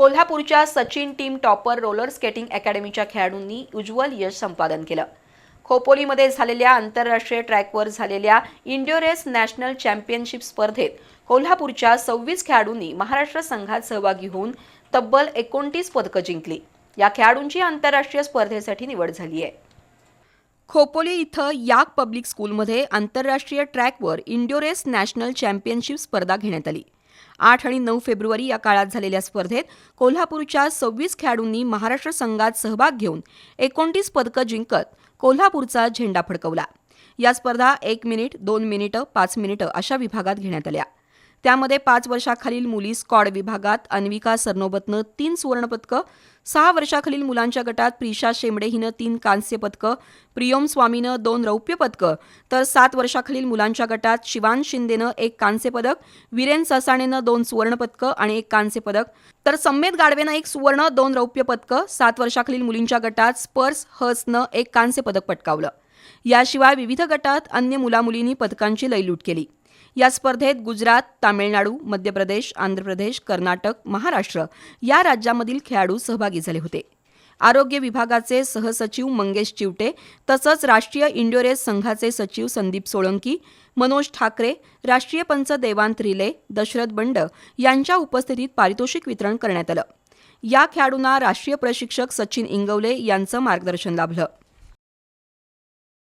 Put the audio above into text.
कोल्हापूरच्या Sachin team topper roller skating अकॅडमीच्या खेळाडूंनी उज्ज्वल यश संपादन केलं. खोपोलीमध्ये झालेल्या आंतरराष्ट्रीय ट्रॅकवर झालेल्या इंडिओरेस नॅशनल चॅम्पियनशिप स्पर्धेत कोल्हापूरच्या सव्वीस खेळाडूंनी महाराष्ट्र संघात सहभागी होऊन तब्बल एकोणतीस पदकं जिंकली. या खेळाडूंची आंतरराष्ट्रीय स्पर्धेसाठी निवड झाली आहे खोपोली इथं याक पब्लिक स्कूलमध्ये आंतरराष्ट्रीय ट्रॅकवर इंडोरेस नॅशनल चॅम्पियनशिप स्पर्धा घेण्यात आली. आठ आणि नऊ फेब्रुवारी या काळात झालेल्या स्पर्धेत कोल्हापूरच्या सव्वीस खेळाडूंनी महाराष्ट्र संघात सहभाग घेऊन एकोणतीस पदकं जिंकत कोल्हापूरचा झेंडा फडकवला. या स्पर्धा एक मिनिट दोन मिनिटं पाच मिनिटं अशा विभागात घेण्यात आल्या. त्यामध्ये पाच वर्षाखालील मुली स्कॉड विभागात अन्विका सरनोबतनं तीन सुवर्णपदकं सहा वर्षाखालील मुलांच्या गटात प्रिशा शेंबडे हिनं तीन कांस्य पदकं प्रियोम स्वामीनं दोन रौप्य पदकं तर सात वर्षाखालील मुलांच्या गटात शिवान शिंदेनं एक कांस्य पदक वीरेन ससाणेनं दोन सुवर्णपदकं आणि एक कांस्य पदक. तर संमेद गाडवेनं एक सुवर्ण दोन रौप्य पदकं सात वर्षाखालील मुलींच्या गटात स्पर्स हसनं एक कांस्य पदक पटकावलं. याशिवाय विविध गटात अन्य मुलामुलींनी पदकांची लयलूट केली. या स्पर्धेत गुजरात तामिळनाडू मध्य प्रदेश आंध्र प्रदेश कर्नाटक महाराष्ट्र या राज्यामधील खेळाडू सहभागी झाले होते. आरोग्य विभागाचे सहसचिव मंगेश चिवटे तसंच राष्ट्रीय इंडोरेस संघाचे सचिव संदीप सोळंकी मनोज ठाकरे राष्ट्रीय पंच देवांत रिले दशरथ बंड यांच्या उपस्थितीत पारितोषिक वितरण करण्यात आलं. या खेळाडूंना राष्ट्रीय प्रशिक्षक सचिन इंगवले यांचं मार्गदर्शन लाभलं.